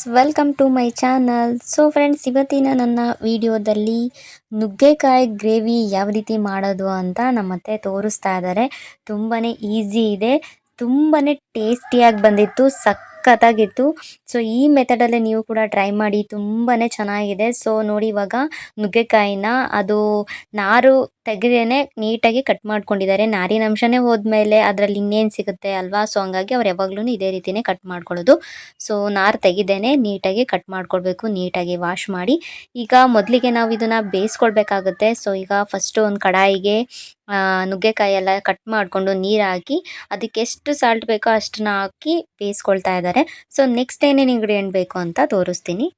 Friends welcome to my channel so friends ಇವತ್ತಿನ ನನ್ನ ವಿಡಿಯೋದಲ್ಲಿ ನುಗ್ಗೆಕಾಯಿ ಗ್ರೇವಿ ಯಾವ ರೀತಿ ಮಾಡೋದು ಅಂತ ನಮ್ಮತ್ತೆ ತೋರಿಸ್ತಾ ಇದ್ದಾರೆ. ತುಂಬಾ ಈಸಿ ಇದೆ. ತುಂಬಾ ಟೇಸ್ಟಿಯಾಗಿ ಬಂದಿತ್ತು. ಸಖತ್ತಾಗಿತ್ತು. ಸೊ ಈ ಮೆಥಡಲ್ಲೇ ನೀವು ಕೂಡ ಟ್ರೈ ಮಾಡಿ ತುಂಬಾ ಚೆನ್ನಾಗಿದೆ. ಸೊ ನೋಡಿ ಇವಾಗ ನುಗ್ಗೆಕಾಯಿನ ಅದು ನಾರು ತೆಗೆದೇನೆ ನೀಟಾಗಿ ಕಟ್ ಮಾಡ್ಕೊಂಡಿದ್ದಾರೆ. ನಾರಿನ ಅಂಶನೇ ಹೋದ್ಮೇಲೆ ಅದರಲ್ಲಿ ಇನ್ನೇನು ಸಿಗುತ್ತೆ ಅಲ್ವಾ? ಸೊ ಹಂಗಾಗಿ ಅವ್ರು ಯಾವಾಗ್ಲೂ ಇದೇ ರೀತಿಯೇ ಕಟ್ ಮಾಡ್ಕೊಳ್ಳೋದು. ಸೊ ನಾರು ತೆಗಿದೇನೆ ನೀಟಾಗಿ ಕಟ್ ಮಾಡ್ಕೊಳ್ಬೇಕು. ನೀಟಾಗಿ ವಾಶ್ ಮಾಡಿ. ಈಗ ಮೊದಲಿಗೆ ನಾವು ಇದನ್ನು ಬೇಯಿಸ್ಕೊಳ್ಬೇಕಾಗುತ್ತೆ. ಸೊ ಈಗ ಫಸ್ಟು ಒಂದು ಕಡಾಯಿಗೆ ನುಗ್ಗೆಕಾಯಿ ಎಲ್ಲ ಕಟ್ ಮಾಡಿಕೊಂಡು ನೀರು ಹಾಕಿ ಅದಕ್ಕೆ ಎಷ್ಟು ಸಾಲ್ಟ್ ಬೇಕೋ ಅಷ್ಟನ್ನ ಹಾಕಿ ಬೇಯಿಸ್ಕೊಳ್ತಾ ಇದ್ದಾರೆ ಸೊ ನೆಕ್ಸ್ಟ್ ಏನೇನು ಇಂಗ್ರೀಡಿಯೆಂಟ್ ಬೇಕು ಅಂತ ತೋರಿಸ್ತೀನಿ.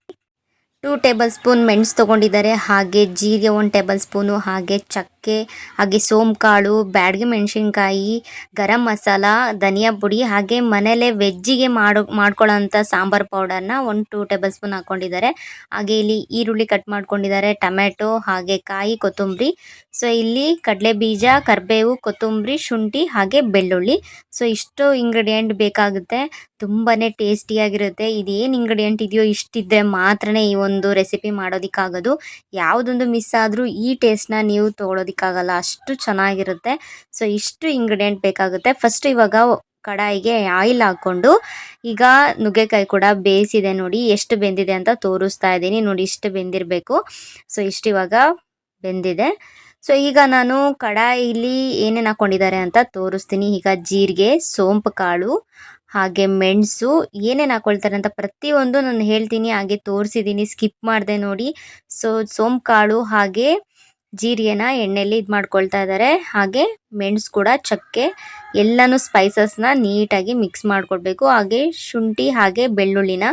ಟೂ ಟೇಬಲ್ ಸ್ಪೂನ್ ಮೆಣಸು ತೊಗೊಂಡಿದ್ದಾರೆ. ಹಾಗೆ ಜೀರಿಗೆ ಒಂದು ಟೇಬಲ್ ಸ್ಪೂನು ಹಾಗೆ ಚಕ್ಕೆ ಹಾಗೆ ಸೋಂಕಾಳು, ಬ್ಯಾಡ್ಗೆ ಮೆಣಸಿನ್ಕಾಯಿ, ಗರಂ ಮಸಾಲ, ಧನಿಯಾ ಪುಡಿ, ಹಾಗೆ ಮನೆಯಲ್ಲೇ ವೆಜ್ಜಿಗೆ ಮಾಡೋ, ಮಾಡ್ಕೊಳ್ಳೋಂಥ ಸಾಂಬಾರ್ ಪೌಡರ್ನ ಒಂದು ಟೂ ಟೇಬಲ್ ಸ್ಪೂನ್ ಹಾಕ್ಕೊಂಡಿದ್ದಾರೆ. ಹಾಗೆ ಇಲ್ಲಿ ಈರುಳ್ಳಿ ಕಟ್ ಮಾಡ್ಕೊಂಡಿದ್ದಾರೆ ಟೊಮೆಟೊ ಹಾಗೆ ಕಾಯಿ, ಕೊತ್ತಂಬರಿ. ಸೊ, ಇಲ್ಲಿ ಕಡಲೆ ಬೀಜ ಕರಿಬೇವು, ಕೊತ್ತಂಬರಿ, ಶುಂಠಿ, ಹಾಗೆ ಬೆಳ್ಳುಳ್ಳಿ. ಸೊ, ಇಷ್ಟು ಇಂಗ್ರೀಡಿಯೆಂಟ್ ಬೇಕಾಗುತ್ತೆ. ತುಂಬಾನೇ ಟೇಸ್ಟಿಯಾಗಿರುತ್ತೆ. ಇದೇನು ಇಂಗ್ರೀಡಿಯೆಂಟ್ ಇದೆಯೋ ಇಷ್ಟಿದ್ದರೆ ಮಾತ್ರನೇ ಈ ಒಂದು ರೆಸಿಪಿ ಮಾಡೋದಕ್ಕಾಗೋದು. ಯಾವುದೊಂದು ಮಿಸ್ ಆದರೂ ಈ ಟೇಸ್ಟ್ನ ನೀವು ತೊಗೊಳೋದಕ್ಕಾಗಲ್ಲ ಅಷ್ಟು ಚೆನ್ನಾಗಿರುತ್ತೆ. ಸೊ ಇಷ್ಟು ಇಂಗ್ರೀಡಿಯೆಂಟ್ ಬೇಕಾಗುತ್ತೆ. ಫಸ್ಟ್ ಇವಾಗ ಕಡಾಯಿಗೆ ಆಯಿಲ್ ಹಾಕ್ಕೊಂಡು, ಈಗ ನುಗ್ಗೆಕಾಯಿ ಕೂಡ ಬೇಯಿಸಿದೆ ನೋಡಿ, ಎಷ್ಟು ಬೆಂದಿದೆ ಅಂತ ತೋರಿಸ್ತಾ ಇದ್ದೀನಿ. ನೋಡಿ, ಇಷ್ಟು ಬೆಂದಿರಬೇಕು. ಸೊ ಇಷ್ಟು ಇವಾಗ ಬೆಂದಿದೆ. ಸೊ ಈಗ ನಾನು ಕಡಾಯಿಲಿ ಏನೇನು ಹಾಕ್ಕೊಂಡಿದ್ದಾರೆ ಅಂತ ತೋರಿಸ್ತೀನಿ. ಈಗ ಜೀರಿಗೆ, ಸೋಂಪು ಕಾಳು, ಹಾಗೆ ಮೆಣಸು, ಏನೇನು ಹಾಕ್ಕೊಳ್ತಾರೆ ಅಂತ ಪ್ರತಿಯೊಂದು ನಾನು ಹೇಳ್ತೀನಿ, ಹಾಗೆ ತೋರಿಸಿದ್ದೀನಿ. ಸ್ಕಿಪ್ ಮಾಡಿದೆ ನೋಡಿ. ಸೊ ಸೋಂಪು ಕಾಳು, ಹಾಗೆ ಜೀರಿಗೆನ ಎಣ್ಣೆಲಿ ಇದು ಮಾಡ್ಕೊಳ್ತಾ ಇದ್ದಾರೆ ಹಾಗೆ ಮೆಣಸು ಕೂಡ ಚಕ್ಕೆ, ಎಲ್ಲನೂ ಸ್ಪೈಸಸ್ನ ನೀಟಾಗಿ ಮಿಕ್ಸ್ ಮಾಡ್ಕೊಳ್ಬೇಕು ಹಾಗೆ ಶುಂಠಿ, ಹಾಗೆ ಬೆಳ್ಳುಳ್ಳಿನ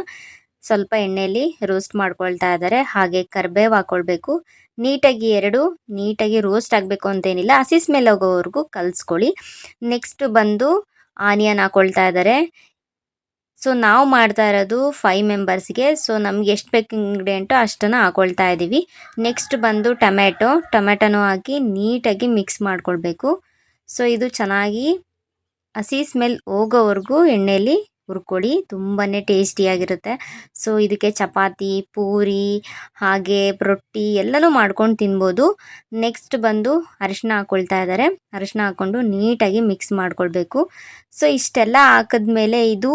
ಸ್ವಲ್ಪ ಎಣ್ಣೆಯಲ್ಲಿ ರೋಸ್ಟ್ ಮಾಡ್ಕೊಳ್ತಾ ಇದ್ದಾರೆ ಹಾಗೆ ಕರ್ಬೇವು ಹಾಕ್ಕೊಳ್ಬೇಕು ನೀಟಾಗಿ ಎರಡು, ನೀಟಾಗಿ ರೋಸ್ಟ್ ಆಗಬೇಕು ಅಂತೇನಿಲ್ಲ. ಹಸಿ ಸ್ಮೆಲ್ ಹೋಗೋವರೆಗೂ ಕಲಿಸ್ಕೊಳ್ಳಿ. ನೆಕ್ಸ್ಟ್ ಬಂದು ಆನಿಯನ್ ಹಾಕ್ಕೊಳ್ತಾ ಇದ್ದಾರೆ ಸೊ ನಾವು ಮಾಡ್ತಾ ಇರೋದು ಫೈವ್ ಮೆಂಬರ್ಸ್ಗೆ ಸೊ ನಮ್ಗೆ ಎಷ್ಟು ಬೇಕು ಇಂಗ್ರೀಡಿಯೆಂಟು ಅಷ್ಟನ್ನು ಹಾಕೊಳ್ತಾ ಇದ್ದೀವಿ ನೆಕ್ಸ್ಟ್ ಬಂದು ಟೊಮೆಟೊ ಟೊಮೆಟೊನೂ ಹಾಕಿ ನೀಟಾಗಿ ಮಿಕ್ಸ್ ಮಾಡ್ಕೊಳ್ಬೇಕು. ಸೊ ಇದು ಚೆನ್ನಾಗಿ ಹಸಿ ಸ್ಮೆಲ್ ಹೋಗೋವರೆಗೂ ಎಣ್ಣೆಯಲ್ಲಿ ಹುರ್ಕೊಳ್ಳಿ ತುಂಬಾ ಟೇಸ್ಟಿಯಾಗಿರುತ್ತೆ ಸೊ ಇದಕ್ಕೆ ಚಪಾತಿ, ಪೂರಿ, ಹಾಗೆ ರೊಟ್ಟಿ ಎಲ್ಲನೂ ಮಾಡ್ಕೊಂಡು ತಿನ್ಬೋದು. ನೆಕ್ಸ್ಟ್ ಬಂದು ಅರಿಶಿನ ಹಾಕ್ಕೊಳ್ತಾ ಇದ್ದಾರೆ ಅರಿಶಿನ ಹಾಕ್ಕೊಂಡು ನೀಟಾಗಿ ಮಿಕ್ಸ್ ಮಾಡ್ಕೊಳ್ಬೇಕು. ಸೊ ಇಷ್ಟೆಲ್ಲ ಹಾಕಿದ್ಮೇಲೆ ಇದು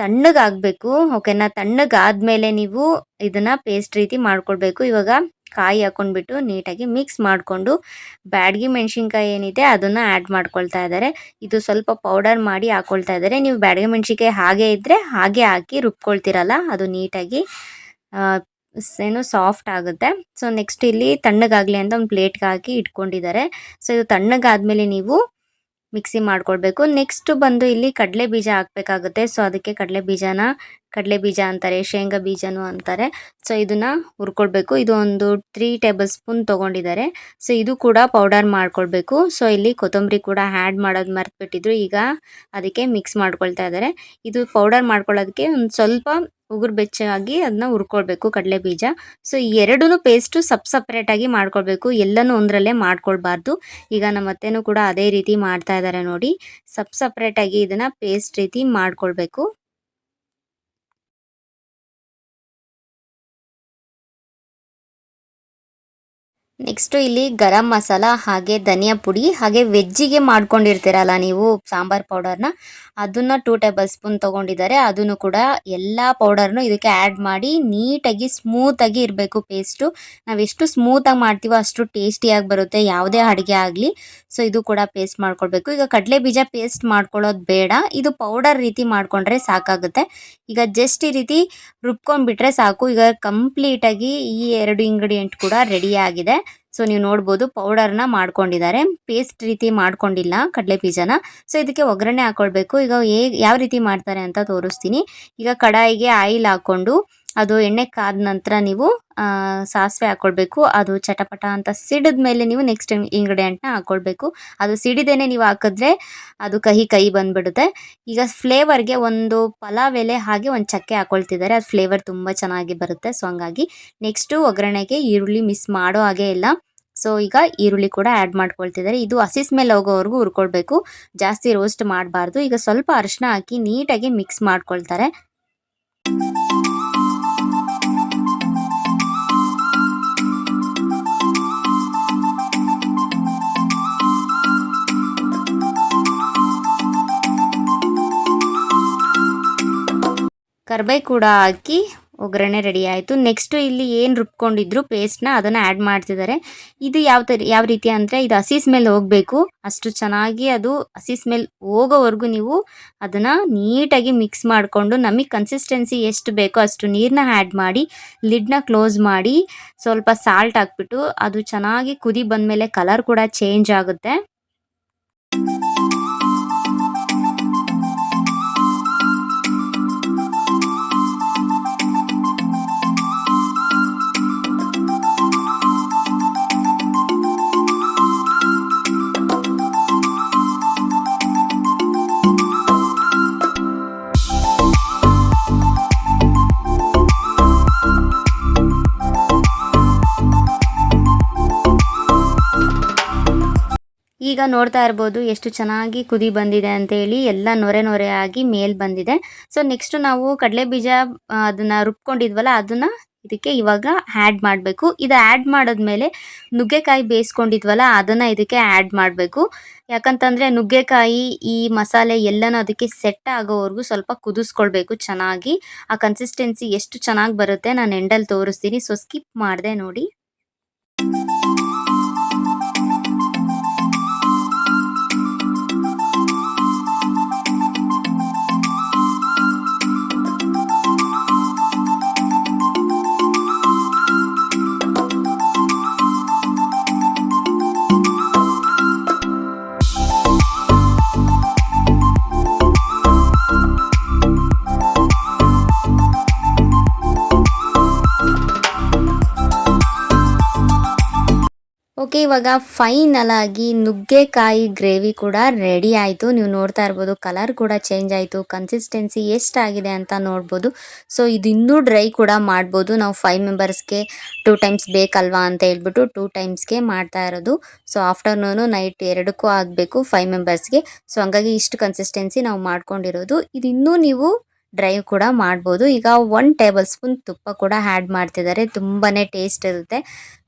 ತಣ್ಣಗಾಗಬೇಕು ಓಕೆನಾ ತಣ್ಣಗಾದ್ಮೇಲೆ ನೀವು ಇದನ್ನು ಪೇಸ್ಟ್ ರೀತಿ ಮಾಡ್ಕೊಳ್ಬೇಕು. ಇವಾಗ ಕಾಯಿ ಹಾಕೊಂಡ್ಬಿಟ್ಟು ನೀಟಾಗಿ ಮಿಕ್ಸ್ ಮಾಡಿಕೊಂಡು ಬ್ಯಾಡಗಿ ಮೆಣಸಿನ್ಕಾಯಿ ಏನಿದೆ ಅದನ್ನು ಆ್ಯಡ್ ಮಾಡ್ಕೊಳ್ತಾ ಇದ್ದಾರೆ. ಇದು ಸ್ವಲ್ಪ ಪೌಡರ್ ಮಾಡಿ ಹಾಕ್ಕೊಳ್ತಾ ಇದ್ದಾರೆ. ನೀವು ಬ್ಯಾಡಗಿ ಮೆಣಸಿನ್ಕಾಯಿ ಹಾಗೆ ಇದ್ದರೆ ಹಾಗೆ ಹಾಕಿ ರುಬ್ಕೊಳ್ತಿರಲ್ಲ, ಅದು ನೀಟಾಗಿ ಏನು ಸಾಫ್ಟ್ ಆಗುತ್ತೆ. ಸೊ ನೆಕ್ಸ್ಟ್ ಇಲ್ಲಿ ತಣ್ಣಗಾಗಲಿ ಅಂತ ಒಂದು ಪ್ಲೇಟ್ಗೆ ಹಾಕಿ ಇಟ್ಕೊಂಡಿದ್ದಾರೆ. ಸೊ ಇದು ತಣ್ಣಗಾದ್ಮೇಲೆ ನೀವು ಮಿಕ್ಸಿ ಮಾಡ್ಕೊಳ್ಬೇಕು ನೆಕ್ಸ್ಟ್ ಬಂದು ಇಲ್ಲಿ ಕಡಲೆ ಬೀಜ ಹಾಕಬೇಕಾಗುತ್ತೆ. ಸೊ ಅದಕ್ಕೆ ಕಡಲೆ ಬೀಜನ, ಕಡಲೆ ಬೀಜ ಅಂತಾರೆ, ಶೇಂಗಾ ಬೀಜನೂ ಅಂತಾರೆ. ಸೊ ಇದನ್ನ ಹುರ್ಕೊಳ್ಬೇಕು ಇದು ಒಂದು ತ್ರೀ ಟೇಬಲ್ ಸ್ಪೂನ್ ತೊಗೊಂಡಿದ್ದಾರೆ. ಸೊ ಇದು ಕೂಡ ಪೌಡರ್ ಮಾಡ್ಕೊಳ್ಬೇಕು ಸೊ ಇಲ್ಲಿ ಕೊತ್ತಂಬರಿ ಕೂಡ ಆ್ಯಡ್ ಮಾಡೋದು ಮರ್ತ್ಬಿಟ್ಟಿದ್ರು. ಈಗ ಅದಕ್ಕೆ ಮಿಕ್ಸ್ ಮಾಡ್ಕೊಳ್ತಾ ಇದ್ದಾರೆ. ಇದು ಪೌಡರ್ ಮಾಡ್ಕೊಳ್ಳೋದಕ್ಕೆ ಒಂದು ಸ್ವಲ್ಪ ಉಗುರು ಬೆಚ್ಚಾಗಿ ಅದನ್ನ ಹುರ್ಕೊಳ್ಬೇಕು ಕಡಲೆ ಬೀಜ ಸೊ ಎರಡೂ ಪೇಸ್ಟು ಸಪ್ ಸಪ್ರೇಟಾಗಿ ಮಾಡ್ಕೊಳ್ಬೇಕು. ಎಲ್ಲನೂ ಒಂದರಲ್ಲೇ ಮಾಡ್ಕೊಳ್ಬಾರ್ದು. ಈಗ ನಮ್ಮ ಅತ್ತೆನೂ ಕೂಡ ಅದೇ ರೀತಿ ಮಾಡ್ತಾ ಇದ್ದಾರೆ ನೋಡಿ. ಸಪ್ ಸಪ್ರೇಟಾಗಿ ಇದನ್ನ ಪೇಸ್ಟ್ ರೀತಿ ಮಾಡ್ಕೊಳ್ಬೇಕು. ನೆಕ್ಸ್ಟ್ ಇಲ್ಲಿ ಗರಂ ಮಸಾಲ ಹಾಗೆ ಧನಿಯಾ ಪುಡಿ ಹಾಗೆ ವೆಜ್ಜಿಗೆ ಮಾಡ್ಕೊಂಡಿರ್ತೀರಲ್ಲ ನೀವು ಸಾಂಬಾರ್ ಪೌಡರ್ನ ಅದನ್ನ ಟೂ ಟೇಬಲ್ ಸ್ಪೂನ್ ತೊಗೊಂಡಿದ್ದಾರೆ. ಅದನ್ನು ಕೂಡ ಎಲ್ಲ ಪೌಡರ್ನು ಇದಕ್ಕೆ ಆ್ಯಡ್ ಮಾಡಿ ನೀಟಾಗಿ ಸ್ಮೂತಾಗಿ ಇರಬೇಕು ಪೇಸ್ಟು ನಾವು ಎಷ್ಟು ಸ್ಮೂತಾಗಿ ಮಾಡ್ತೀವೋ ಅಷ್ಟು ಟೇಸ್ಟಿಯಾಗಿ ಬರುತ್ತೆ. ಯಾವುದೇ ಅಡುಗೆ ಆಗಲಿ. ಸೊ ಇದು ಕೂಡ ಪೇಸ್ಟ್ ಮಾಡ್ಕೊಳ್ಬೇಕು. ಈಗ ಕಡಲೆ ಬೀಜ ಪೇಸ್ಟ್ ಮಾಡ್ಕೊಳ್ಳೋದು ಬೇಡ. ಇದು ಪೌಡರ್ ರೀತಿ ಮಾಡಿಕೊಂಡ್ರೆ ಸಾಕಾಗುತ್ತೆ. ಈಗ ಜಸ್ಟ್ ಈ ರೀತಿ ರುಬ್ಕೊಂಡ್ಬಿಟ್ರೆ ಸಾಕು. ಈಗ ಕಂಪ್ಲೀಟಾಗಿ ಈ ಎರಡು ಇಂಗ್ರೀಡಿಯೆಂಟ್ ಕೂಡ ರೆಡಿಯಾಗಿದೆ ಸೊ ನೀವು ನೋಡ್ಬೋದು ಪೌಡರ್ನ ಮಾಡ್ಕೊಂಡಿದ್ದಾರೆ. ಪೇಸ್ಟ್ ರೀತಿ ಮಾಡ್ಕೊಂಡಿಲ್ಲ ಕಡಲೆ ಬೀಜನ. ಸೊ ಇದಕ್ಕೆ ಒಗ್ಗರಣೆ ಹಾಕೊಳ್ಬೇಕು. ಈಗ ಹೇಗೆ ಯಾವ ರೀತಿ ಮಾಡ್ತಾರೆ ಅಂತ ತೋರಿಸ್ತೀನಿ. ಈಗ ಕಡಾಯಿಗೆ ಆಯಿಲ್ ಹಾಕ್ಕೊಂಡು ಅದು ಎಣ್ಣೆ ಕಾದ ನಂತರ ನೀವು ಸಾಸಿವೆ ಹಾಕ್ಕೊಳ್ಬೇಕು ಅದು ಚಟಪಟ ಅಂತ ಸಿಡಿದ ಮೇಲೆ ನೀವು ನೆಕ್ಸ್ಟ್ ಇಂಗ್ರೀಡಿಯೆಂಟ್ನ ಹಾಕ್ಕೊಳ್ಬೇಕು ಅದು ಸಿಡಿದೇನೆ ನೀವು ಹಾಕಿದ್ರೆ ಅದು ಕಹಿ ಕಹಿ ಬಂದ್ಬಿಡುತ್ತೆ. ಈಗ ಫ್ಲೇವರ್ಗೆ ಒಂದು ಪಲಾವ್ ಎಲೆ ಹಾಗೆ ಒಂದು ಚಕ್ಕೆ ಹಾಕೊಳ್ತಿದ್ದಾರೆ. ಅದು ಫ್ಲೇವರ್ ತುಂಬ ಚೆನ್ನಾಗಿ ಬರುತ್ತೆ. ಸೊ ಹಂಗಾಗಿ ನೆಕ್ಸ್ಟು ಒಗ್ಗರಣೆಗೆ ಈರುಳ್ಳಿ ಮಿಸ್ ಮಾಡೋ ಹಾಗೆ ಇಲ್ಲ. ಸೊ ಈಗ ಈರುಳ್ಳಿ ಕೂಡ ಆ್ಯಡ್ ಮಾಡ್ಕೊಳ್ತಿದ್ದಾರೆ. ಇದು ಹಸಿಸ್ ಮೇಲೆ ಹೋಗೋವರೆಗೂ ಹುರ್ಕೊಳ್ಬೇಕು. ಜಾಸ್ತಿ ರೋಸ್ಟ್ ಮಾಡಬಾರ್ದು. ಈಗ ಸ್ವಲ್ಪ ಅರಿಶಿನ ಹಾಕಿ ನೀಟಾಗಿ ಮಿಕ್ಸ್ ಮಾಡ್ಕೊಳ್ತಾರೆ. ಕರ್ಬೇ ಕೂಡ ಹಾಕಿ ಒಗ್ಗರಣೆ ರೆಡಿ ಆಯಿತು. ನೆಕ್ಸ್ಟು ಇಲ್ಲಿ ಏನು ರುಬ್ಕೊಂಡಿದ್ರು ಪೇಸ್ಟ್ನ ಅದನ್ನು ಆ್ಯಡ್ ಮಾಡ್ತಿದ್ದಾರೆ ಇದು ಯಾವ ಥರ ಯಾವ ರೀತಿ ಅಂದರೆ ಇದು ಹಸಿ ಸ್ಮೆಲ್ ಹೋಗಬೇಕು. ಅಷ್ಟು ಚೆನ್ನಾಗಿ ಅದು ಹಸಿ ಸ್ಮೆಲ್ ಹೋಗೋವರೆಗೂ ನೀವು ಅದನ್ನು ನೀಟಾಗಿ ಮಿಕ್ಸ್ ಮಾಡಿಕೊಂಡು ನಮಗೆ ಕನ್ಸಿಸ್ಟೆನ್ಸಿ ಎಷ್ಟು ಬೇಕೋ ಅಷ್ಟು ನೀರನ್ನ ಆ್ಯಡ್ ಮಾಡಿ ಲಿಡ್ನ ಕ್ಲೋಸ್ ಮಾಡಿ, ಸ್ವಲ್ಪ ಸಾಲ್ಟ್ ಹಾಕ್ಬಿಟ್ಟು ಅದು ಚೆನ್ನಾಗಿ ಕುದಿ ಬಂದಮೇಲೆ ಕಲರ್ ಕೂಡ ಚೇಂಜ್ ಆಗುತ್ತೆ. ಈಗ ನೋಡ್ತಾ ಇರ್ಬೋದು ಎಷ್ಟು ಚೆನ್ನಾಗಿ ಕುದಿ ಬಂದಿದೆ ಅಂತೇಳಿ ಎಲ್ಲ ನೊರೆ ನೊರೆ ಆಗಿ ಮೇಲ್ ಬಂದಿದೆ. ಸೊ ನೆಕ್ಸ್ಟ್ ನಾವು ಕಡಲೆ ಬೀಜ ಅದನ್ನ ರುಬ್ಕೊಂಡಿದ್ವಲ್ಲ, ಅದನ್ನ ಇದಕ್ಕೆ ಇವಾಗ ಆ್ಯಡ್ ಮಾಡಬೇಕು. ಇದು ಆ್ಯಡ್ ಮಾಡಿದ್ಮೇಲೆ ನುಗ್ಗೆಕಾಯಿ ಬೇಯಿಸ್ಕೊಂಡಿದ್ವಲ್ಲ, ಅದನ್ನು ಇದಕ್ಕೆ ಆ್ಯಡ್ ಮಾಡಬೇಕು. ಯಾಕಂತಂದರೆ ನುಗ್ಗೆಕಾಯಿ, ಈ ಮಸಾಲೆ ಎಲ್ಲನೂ ಅದಕ್ಕೆ ಸೆಟ್ ಆಗೋವರೆಗೂ ಸ್ವಲ್ಪ ಕುದಿಸ್ಕೊಳ್ಬೇಕು ಚೆನ್ನಾಗಿ. ಆ ಕನ್ಸಿಸ್ಟೆನ್ಸಿ ಎಷ್ಟು ಚೆನ್ನಾಗಿ ಬರುತ್ತೆ ನಾನು ಎಂಡಲ್ಲಿ ತೋರಿಸ್ತೀನಿ. ಸೊ ಸ್ಕಿಪ್ ಮಾಡಿದೆ ನೋಡಿ. ಓಕೆ ಇವಾಗ ಫೈನಲ್ ಆಗಿ ನುಗ್ಗೆಕಾಯಿ ಗ್ರೇವಿ ಕೂಡ ರೆಡಿ ಆಯಿತು. ನೀವು ನೋಡ್ತಾ ಇರ್ಬೋದು ಕಲರ್ ಕೂಡ ಚೇಂಜ್ ಆಯಿತು. ಕನ್ಸಿಸ್ಟೆನ್ಸಿ ಎಷ್ಟಾಗಿದೆ ಅಂತ ನೋಡ್ಬೋದು. ಸೊ ಇದು ಇನ್ನೂ ಡ್ರೈ ಕೂಡ ಮಾಡ್ಬೋದು. ನಾವು ಫೈವ್ ಮೆಂಬರ್ಸ್ಗೆ ಟೂ ಟೈಮ್ಸ್ ಬೇಕಲ್ವಾ ಅಂತ ಹೇಳ್ಬಿಟ್ಟು ಟೂ ಟೈಮ್ಸ್ಗೆ ಮಾಡ್ತಾ ಇರೋದು. ಸೊ ಆಫ್ಟರ್ನೂನು ನೈಟ್ ಎರಡಕ್ಕೂ ಆಗಬೇಕು ಫೈವ್ ಮೆಂಬರ್ಸ್ಗೆ ಸೊ ಹಂಗಾಗಿ ಇಷ್ಟು ಕನ್ಸಿಸ್ಟೆನ್ಸಿ ನಾವು ಮಾಡ್ಕೊಂಡಿರೋದು. ಇದು ಇನ್ನೂ ನೀವು ಡ್ರೈ ಕೂಡ ಮಾಡ್ಬೋದು. ಈಗ ಒನ್ ಟೇಬಲ್ ಸ್ಪೂನ್ ತುಪ್ಪ ಕೂಡ ಆ್ಯಡ್ ಮಾಡ್ತಿದ್ದಾರೆ. ತುಂಬಾ ಟೇಸ್ಟ್ ಇರುತ್ತೆ.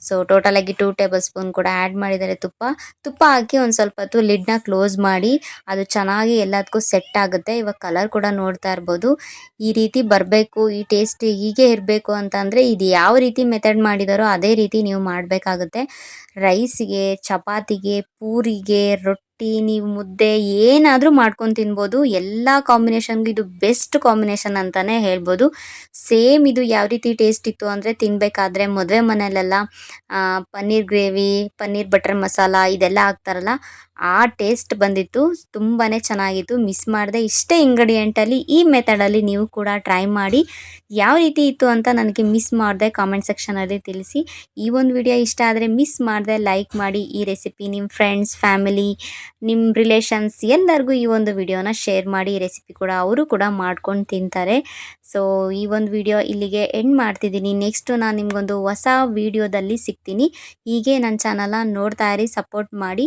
ಸೊ ಟೋಟಲ್ ಆಗಿ ಟೂ ಟೇಬಲ್ ಸ್ಪೂನ್ ಕೂಡ ಆ್ಯಡ್ ಮಾಡಿದ್ದಾರೆ ತುಪ್ಪ. ತುಪ್ಪ ಹಾಕಿ ಒಂದು ಸ್ವಲ್ಪ ಹೊತ್ತು ಲಿಡ್ನ ಕ್ಲೋಸ್ ಮಾಡಿ, ಅದು ಚೆನ್ನಾಗಿ ಎಲ್ಲದಕ್ಕೂ ಸೆಟ್ ಆಗುತ್ತೆ. ಇವಾಗ ಕಲರ್ ಕೂಡ ನೋಡ್ತಾ ಇರ್ಬೋದು. ಈ ರೀತಿ ಬರಬೇಕು, ಈ ಟೇಸ್ಟ್ ಹೀಗೆ ಇರಬೇಕು ಅಂತಂದರೆ ಇದು ಯಾವ ರೀತಿ ಮೆಥಡ್ ಮಾಡಿದಾರೋ ಅದೇ ರೀತಿ ನೀವು ಮಾಡಬೇಕಾಗುತ್ತೆ. ರೈಸಿಗೆ ಚಪಾತಿಗೆ, ಪೂರಿಗೆ, ರೊಟ್ಟಿ, ನೀವು ಮುದ್ದೆ ಏನಾದರೂ ಮಾಡ್ಕೊಂಡು ತಿನ್ಬೋದು. ಎಲ್ಲ ಕಾಂಬಿನೇಷನ್ಗೂ ಇದು ಬೆಸ್ಟ್ ಕಾಂಬಿನೇಷನ್ ಅಂತಲೇ ಹೇಳ್ಬೋದು. ಸೇಮ್ ಇದು ಯಾವ ರೀತಿ ಟೇಸ್ಟ್ ಇತ್ತು ಅಂದರೆ ತಿನ್ನಬೇಕಾದ್ರೆ ಮದುವೆ ಮನೆಯಲ್ಲೆಲ್ಲ ಪನ್ನೀರ್ ಗ್ರೇವಿ ಪನ್ನೀರ್ ಬಟರ್ ಮಸಾಲ ಇದೆಲ್ಲ ಹಾಕ್ತಾರಲ್ಲ ಆ ಟೇಸ್ಟ್ ಬಂದಿತ್ತು ತುಂಬಾ ಚೆನ್ನಾಗಿತ್ತು. ಮಿಸ್ ಮಾಡಿದೆ ಇಷ್ಟೇ ಇಂಗ್ರೀಡಿಯೆಂಟಲ್ಲಿ ಈ ಮೆಥಡಲ್ಲಿ ನೀವು ಕೂಡ ಟ್ರೈ ಮಾಡಿ ಯಾವ ರೀತಿ ಇತ್ತು ಅಂತ ನನಗೆ ಮಿಸ್ ಮಾಡಿದೆ ಕಾಮೆಂಟ್ ಸೆಕ್ಷನಲ್ಲಿ ತಿಳಿಸಿ. ಈ ಒಂದು ವಿಡಿಯೋ ಇಷ್ಟ ಆದರೆ ಮಿಸ್ ಮಾಡಿದೆ ಲೈಕ್ ಮಾಡಿ, ಈ ರೆಸಿಪಿ ನಿಮ್ಮ ಫ್ರೆಂಡ್ಸ್ ಫ್ಯಾಮಿಲಿ ನಿಮ್ಮ ರಿಲೇಷನ್ಸ್ ಎಲ್ಲರಿಗೂ ಈ ಒಂದು ವಿಡಿಯೋನ ಶೇರ್ ಮಾಡಿ, ಈ ರೆಸಿಪಿ ಕೂಡ ಅವರು ಕೂಡ ಮಾಡ್ಕೊಂಡು ತಿಂತಾರೆ. ಸೊ ಈ ಒಂದು ವಿಡಿಯೋ ಇಲ್ಲಿಗೆ ಎಂಡ್ ಮಾಡ್ತಿದ್ದೀನಿ. ನೆಕ್ಸ್ಟು ನಾನು ನಿಮಗೊಂದು ಹೊಸ ವಿಡಿಯೋದಲ್ಲಿ ಸಿಗ್ತೀನಿ. ಹೀಗೆ ನನ್ನ ಚಾನಲ್ನ ನೋಡ್ತಾ ಇರಿ ಸಪೋರ್ಟ್ ಮಾಡಿ.